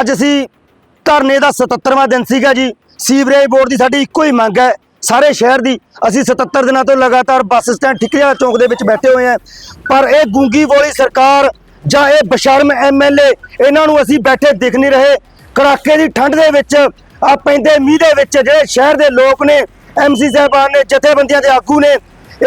ਅੱਜ ਅਸੀਂ ਧਰਨੇ ਦਾ 77ਵਾਂ ਦਿਨ ਸੀਗਾ ਜੀ। ਸੀਵਰੇਜ ਬੋਰਡ ਦੀ ਸਾਡੀ ਇੱਕੋ ਹੀ ਮੰਗ ਹੈ। ਸਾਰੇ ਸ਼ਹਿਰ ਦੀ ਅਸੀਂ 77 ਦਿਨਾਂ ਤੋਂ ਲਗਾਤਾਰ ਬੱਸ ਸਟੈਂਡ ਠਿਕਰੀਆ ਚੌਂਕ ਦੇ ਵਿੱਚ ਬੈਠੇ ਹੋਏ ਹਾਂ। ਪਰ ਇਹ ਗੂੰਗੀ ਬੋਲੀ ਸਰਕਾਰ ਜਾਂ ਇਹ ਬਸ਼ਰਮ ਐਮਐਲਏ ਇਹਨਾਂ ਨੂੰ ਅਸੀਂ ਬੈਠੇ ਦਿਖ ਨਹੀਂ ਰਹੇ। ਕੜਾਕੇ ਦੀ ਠੰਡ ਦੇ ਵਿੱਚ, ਆ ਪੈਂਦੇ ਮੀਂਹ ਦੇ ਵਿੱਚ ਜਿਹੜੇ ਸ਼ਹਿਰ ਦੇ ਲੋਕ ਨੇ ਐਮਸੀ ਸਾਹਿਬਾਨ ਨੇ, ਜਥੇਬੰਦੀਆਂ ਦੇ ਆਗੂ ਨੇ,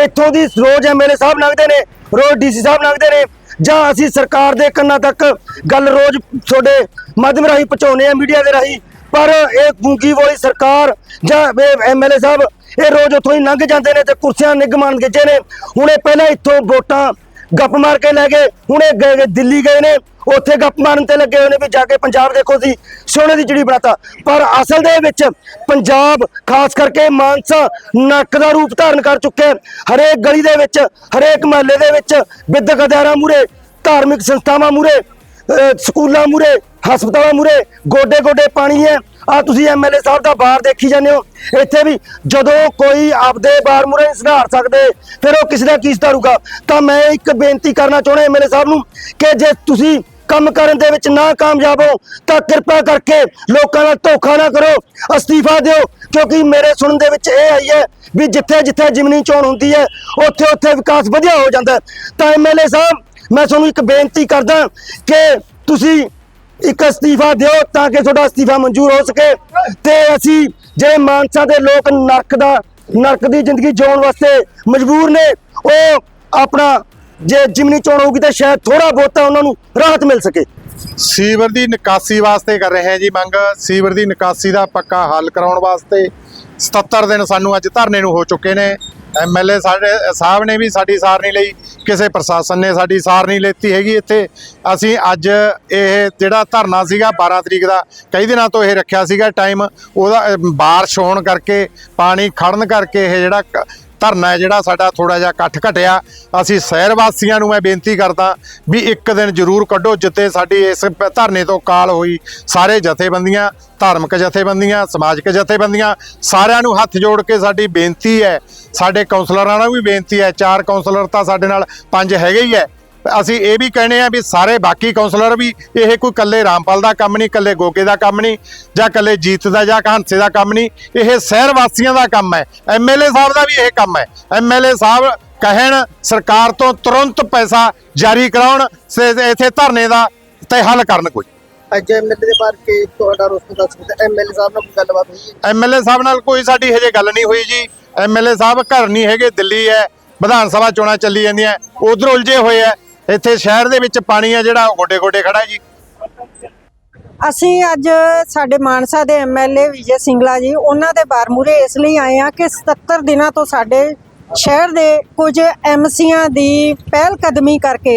ਇੱਥੋਂ ਦੀ ਰੋਜ਼ ਐਮਐਲਏ ਸਾਹਿਬ ਲੰਘਦੇ ਨੇ, ਰੋਜ਼ ਡੀਸੀ ਸਾਹਿਬ ਲੰਘਦੇ ਨੇ। ਜਾਂ ਅਸੀਂ ਸਰਕਾਰ ਦੇ ਕੰਨਾਂ ਤੱਕ ਗੱਲ ਰੋਜ਼ ਤੁਹਾਡੇ ਮਾਧਿਅਮ ਰਾਹੀਂ ਪਹੁੰਚਾਉਂਦੇ ਆ ਮੀਡੀਆ ਦੇ ਰਾਹੀਂ, ਪਰ ਇਹ ਗੂੰਗੀ ਵਾਲੀ ਸਰਕਾਰ ਜਾਂ ਐਮਐਲਏ ਸਾਹਿਬ, ਇਹ ਰੋਜ਼ ਉੱਥੋਂ ਹੀ ਲੰਘ ਜਾਂਦੇ ਨੇ ਤੇ ਕੁਰਸੀਆਂ ਨਿਗਮਾਨ ਗਿੱਜੇ ਨੇ, ਹੁਣ ਇਹ ਪਹਿਲਾਂ ਇੱਥੋਂ ਵੋਟਾਂ ਗੱਪ ਮਾਰ ਕੇ ਲੈ ਗਏ। ਹੁਣ ਇਹ ਗਏ- ਦਿੱਲੀ ਗਏ ਨੇ। ਉੱਥੇ ਗੱਪ ਮਾਰਨ ਤੇ ਲੱਗੇ ਹੋਏ ਨੇ ਵੀ ਜਾ ਕੇ ਪੰਜਾਬ ਦੇਖੋ ਸੀ ਸੋਨੇ ਦੀ ਚਿੜੀ ਬਣਾਤਾ। ਪਰ ਅਸਲ ਦੇ ਵਿੱਚ ਪੰਜਾਬ ਖਾਸ ਕਰਕੇ ਮਾਨਸਾ ਨੱਕ ਦਾ ਰੂਪ ਧਾਰਨ ਕਰ ਚੁੱਕਿਆ ਹਰੇਕ ਗਲੀ ਦੇ ਵਿੱਚ, ਹਰੇਕ ਮਹੱਲੇ ਦੇ ਵਿੱਚ ਵਿਦਿਅਕ ਅਦਾਰਿਆਂ ਮੂਰੇ ਧਾਰਮਿਕ ਸੰਸਥਾਵਾਂ ਮੂਰੇ ਸਕੂਲਾਂ ਮੂਰੇ ਹਸਪਤਾਲਾਂ ਮੂਰੇ ਗੋਡੇ ਗੋਡੇ ਪਾਣੀ ਹੈ ਆ ਤੁਸੀਂ ਐਮਐਲਏ ਸਾਹਿਬ ਦਾ ਬਾਹਰ ਦੇਖੀ ਜਾਂਦੇ ਹੋ। ਇੱਥੇ ਵੀ ਜਦੋਂ ਕੋਈ ਆਪਦੇ ਬਾਰ ਮੂਰੇ ਸੁਧਾਰ ਸਕਦੇ, ਫਿਰ ਉਹ ਕਿਸੇ ਦਾ ਕੀ ਸੁਧਾਰੂਗਾ? ਤਾਂ ਮੈਂ ਇੱਕ ਬੇਨਤੀ ਕਰਨਾ ਚਾਹੁੰਦਾ ਐਮਐਲਏ ਸਾਹਿਬ ਨੂੰ ਕਿ ਜੇ ਤੁਸੀਂ ਕੰਮ ਕਰਨ ਦੇ ਵਿੱਚ ਨਾ ਕਾਮਯਾਬ ਹੋ, ਤਾਂ ਕਿਰਪਾ ਕਰਕੇ ਲੋਕਾਂ ਨਾਲ ਧੋਖਾ ਨਾ ਕਰੋ, ਅਸਤੀਫਾ ਦਿਓ। ਕਿਉਂਕਿ ਮੇਰੇ ਸੁਣਨ ਦੇ ਵਿੱਚ ਇਹ ਆਈ ਹੈ ਵੀ ਜਿੱਥੇ ਜਿੱਥੇ ਜਿਮਨੀ ਚੋਣ ਹੁੰਦੀ ਹੈ, ਉੱਥੇ ਉੱਥੇ ਵਿਕਾਸ ਵਧੀਆ ਹੋ ਜਾਂਦਾ। ਹੈ। ਤਾਂ ਐਮਐਲਏ ਸਾਹਿਬ, ਮੈਂ ਤੁਹਾਨੂੰ ਇੱਕ ਬੇਨਤੀ ਕਰਦਾ ਕਿ ਤੁਸੀਂ ਇੱਕ ਅਸਤੀਫਾ ਦਿਓ ਤਾਂ ਕਿ ਤੁਹਾਡਾ ਅਸਤੀਫਾ ਮਨਜ਼ੂਰ ਹੋ ਸਕੇ। ਤੇ ਅਸੀਂ ਜਿਹੜੇ ਮਾਨਸਾ ਦੇ ਲੋਕ ਨਰਕ ਦਾ, ਨਰਕ ਦੀ ਜ਼ਿੰਦਗੀ ਜਿਉਣ ਵਾਸਤੇ ਮਜਬੂਰ ਨੇ, ਉਹ ਆਪਣਾ ਜੇ ਜਿਮਨੀ ਚੋਣ ਹੋਊਗੀ ਤਾਂ ਸ਼ਾਇਦ ਥੋੜਾ ਬਹੁਤਾ ਉਹਨਾਂ ਨੂੰ ਰਾਹਤ ਮਿਲ ਸਕੇ। ਸੀਵਰ ਦੀ ਨਿਕਾਸੀ ਵਾਸਤੇ ਕਰ ਰਹੇ ਹਾਂ ਜੀ ਮੰਗ। ਸੀਵਰ ਦੀ ਨਿਕਾਸੀ ਦਾ ਪੱਕਾ ਹੱਲ ਕਰਾਉਣ ਵਾਸਤੇ 77 ਦਿਨ ਸਾਨੂੰ ਅੱਜ ਧਰਨੇ ਨੂੰ ਹੋ ਚੁੱਕੇ ਨੇ। ਐਮਐਲਏ ਸਾਡੇ, ਸਾਹਿਬ ਨੇ ਵੀ ਸਾਡੀ ਸਾਰ ਨਹੀਂ ਲਈ, ਕਿਸੇ ਪ੍ਰਸ਼ਾਸਨ ਨੇ ਸਾਡੀ ਸਾਰ ਨਹੀਂ ਲੈਤੀ ਹੈਗੀ ਇੱਥੇ। ਅਸੀਂ ਅੱਜ ਇਹ ਜਿਹੜਾ ਧਰਨਾ ਸੀਗਾ 12 ਤਰੀਕ ਦਾ, ਕਈ ਦਿਨਾਂ ਤੋਂ ਇਹ ਰੱਖਿਆ ਸੀਗਾ ਟਾਈਮ ਉਹਦਾ ਬਾਰਿਸ਼ ਹੋਣ ਕਰਕੇ, ਪਾਣੀ ਖੜਨ ਕਰਕੇ ਇਹ ਜਿਹੜਾ ਕ- ਧਰਨਾ ਜਿਹੜਾ ਸਾਡਾ ਥੋੜਾ ਜਿਹਾ ਇਕੱਠ ਘਟਿਆ। ਅਸੀਂ ਸ਼ਹਿਰ ਵਾਸੀਆਂ ਨੂੰ ਮੈਂ ਬੇਨਤੀ ਕਰਦਾ ਵੀ ਇੱਕ ਦਿਨ ਜ਼ਰੂਰ ਕੱਢੋ ਜਿੱਤੇ ਸਾਡੀ ਇਸ ਧਰਨੇ ਤੋਂ ਕਾਲ ਹੋਈ। ਸਾਰੇ ਜਥੇਬੰਦੀਆਂ, ਧਾਰਮਿਕ ਜਥੇਬੰਦੀਆਂ, ਸਮਾਜਿਕ ਜਥੇਬੰਦੀਆਂ, ਸਾਰਿਆਂ ਨੂੰ ਹੱਥ ਜੋੜ ਕੇ ਸਾਡੀ ਬੇਨਤੀ ਹੈ। ਸਾਡੇ ਕਾਉਂਸਲਰਾਂ ਨੂੰ ਵੀ ਬੇਨਤੀ ਹੈ। ਚਾਰ ਕਾਉਂਸਲਰ ਤਾਂ ਸਾਡੇ ਨਾਲ ਪੰਜ ਹੈਗੇ ਹੀ ਹੈ। ਅਸੀਂ ਇਹ ਵੀ ਕਹਿੰਦੇ ਆ ਵੀ ਸਾਰੇ ਬਾਕੀ ਕਾਉਂਸਲਰ ਵੀ ਇਹ ਕੋਈ ਕੱਲੇ ਰਾਮਪਾਲ ਦਾ ਕੰਮ ਨਹੀਂ ਕੱਲੇ ਗੋਗੇ ਦਾ ਕੰਮ ਨਹੀਂ ਜਾਂ ਕੱਲੇ ਜੀਤ ਦਾ ਜਾਂ ਕਹਾਂਸੇ ਦਾ ਕੰਮ ਨਹੀਂ ਇਹ ਸ਼ਹਿਰ ਵਾਸੀਆਂ ਦਾ ਕੰਮ ਹੈ ਐਮਐਲਏ ਸਾਹਿਬ ਦਾ ਵੀ ਇਹ ਕੰਮ ਹੈ। ਐਮਐਲਏ ਸਾਹਿਬ ਕਹਿਣ ਸਰਕਾਰ ਤੋਂ ਤੁਰੰਤ ਪੈਸਾ ਜਾਰੀ ਕਰਾਉਣ ਇੱਥੇ ਧਰਨੇ ਦਾ ਤੇ ਹੱਲ ਕਰਨ ਕੋਈ। ਅੱਜ ਐਮਐਲਏ ਦੇ ਬਾਰੇ ਕੇ ਤੁਹਾਡਾ ਰੋਸਟ ਦੱਸ ਸਕਦਾ? ਐਮਐਲਏ ਸਾਹਿਬ ਨਾਲ ਕੋਈ ਗੱਲਬਾਤ ਹੋਈ ਹੈ? ਐਮਐਲਏ ਸਾਹਿਬ ਨਾਲ ਕੋਈ ਸਾਡੀ ਹਜੇ ਗੱਲ ਨਹੀਂ ਹੋਈ ਜੀ। ਐਮਐਲਏ ਸਾਹਿਬ ਘਰ ਨਹੀਂ ਹੈਗੇ ਦਿੱਲੀ ਹੈ ਵਿਧਾਨ ਸਭਾ ਚੋਣਾਂ ਚੱਲੀ ਜਾਂਦੀਆਂ ਉਧਰ ਉਲਝੇ ਹੋਏ ਆ ਇੱਥੇ ਸ਼ਹਿਰ ਦੇ ਵਿੱਚ ਪਾਣੀ ਆ ਜਿਹੜਾ ਗੋਡੇ ਗੋਡੇ ਖੜਾ ਜੀ। ਅਸੀਂ ਅੱਜ ਸਾਡੇ ਮਾਨਸਾ ਦੇ ਐਮਐਲਏ ਵਿਜੇ ਸਿੰਗਲਾ ਜੀ, ਉਹਨਾਂ ਦੇ ਬਾਰ ਮੂਰੇ ਇਸ ਲਈ ਆਏ ਆ ਕਿ 77 ਦਿਨਾਂ ਤੋਂ ਸਾਡੇ ਸ਼ਹਿਰ ਦੇ ਕੁਝ ਐਮਸੀਆਂ ਦੀ ਪਹਿਲ ਕਦਮੀ ਕਰਕੇ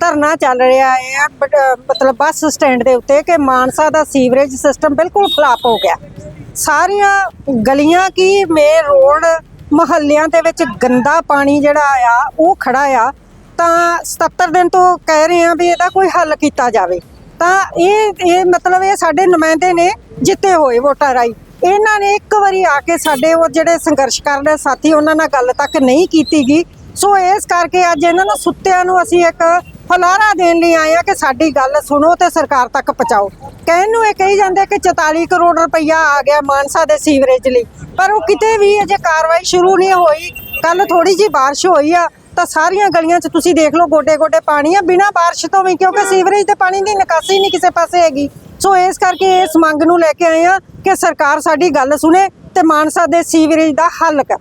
ਧਰਨਾ ਚੱਲ ਰਿਹਾ ਹੈ। ਮਤਲਬ ਬੱਸ ਸਟੈਂਡ ਦੇ ਉੱਤੇ ਕਿ ਮਾਨਸਾ ਦਾ ਸੀਵਰੇਜ ਸਿਸਟਮ ਬਿਲਕੁਲ ਖਲਾਪ ਹੋ ਗਿਆ। ਸਾਰੀਆਂ ਗਲੀਆਂ ਕੀ ਮੇਨ ਰੋਡ ਮੁਹੱਲਿਆਂ ਦੇ ਵਿੱਚ ਗੰਦਾ ਪਾਣੀ ਜਿਹੜਾ ਆ ਉਹ ਖੜਾ ਆ। ਤਾਂ 77 ਦਿਨ ਤੋਂ ਕਹਿ ਰਹੇ ਆ ਵੀ ਇਹਦਾ ਕੋਈ ਹੱਲ ਕੀਤਾ ਜਾਵੇ। ਤਾਂ ਇਹ ਇਹ ਮਤਲਬ ਇਹ ਸਾਡੇ ਨੁਮਾਇੰਦੇ ਨੇ ਜਿੱਤੇ ਹੋਏ ਵੋਟਾਂ ਰਾਈ ਇਹਨਾਂ ਨੇ ਇੱਕ ਵਾਰੀ ਆ ਕੇ ਸਾਡੇ ਉਹ ਜਿਹੜੇ ਸੰਘਰਸ਼ ਕਰਨ ਦੇ ਸਾਥੀ, ਉਹਨਾਂ ਨਾਲ ਗੱਲ ਤੱਕ ਨਹੀਂ ਕੀਤੀਗੀ। ਸੋ ਇਸ ਕਰਕੇ ਅੱਜ ਇਹਨਾਂ ਨੂੰ ਸੁੱਤਿਆਂ ਨੂੰ ਅਸੀਂ ਇੱਕ ਫਲਾਰਾ ਦੇਣ ਲਈ ਆਏ ਆ ਕਿ ਸਾਡੀ ਗੱਲ ਸੁਣੋ ਤੇ ਸਰਕਾਰ ਤੱਕ ਪਹੁੰਚਾਓ। ਕਹਿਣ ਨੂੰ ਇਹ ਕਹੀ ਜਾਂਦੇ ਕਿ 44 ਕਰੋੜ ਰੁਪਈਆ ਆ ਗਿਆ ਮਾਨਸਾ ਦੇ ਸੀਵਰੇਜ ਲਈ। ਪਰ ਉਹ ਕਿਤੇ ਵੀ ਅਜੇ ਕਾਰਵਾਈ ਸ਼ੁਰੂ ਨਹੀਂ ਹੋਈ। ਕੱਲ ਥੋੜੀ ਜੀ ਬਾਰਿਸ਼ ਹੋਈ ਆ। ਤਾਂ ਸਾਰੀਆਂ ਗਲੀਆਂ 'ਚ ਤੁਸੀਂ ਦੇਖ ਲਓ ਗੋਡੇ ਗੋਡੇ ਪਾਣੀ ਆ ਬਿਨਾਂ ਬਾਰਿਸ਼ ਤੋਂ ਵੀ ਕਿਉਂਕਿ ਸੀਵਰੇਜ ਦੇ ਪਾਣੀ ਦੀ ਨਿਕਾਸੀ ਨਹੀਂ ਕਿਸੇ ਪਾਸੇ ਹੈਗੀ। ਸੋ ਇਸ ਕਰਕੇ ਇਸ ਮੰਗ ਨੂੰ ਲੈ ਕੇ ਆਏ ਆ ਕਿ ਸਰਕਾਰ ਸਾਡੀ ਗੱਲ ਸੁਣੇ ਤੇ ਮਾਨਸਾ ਦੇ ਸੀਵਰੇਜ ਦਾ ਹੱਲ ਕਰ।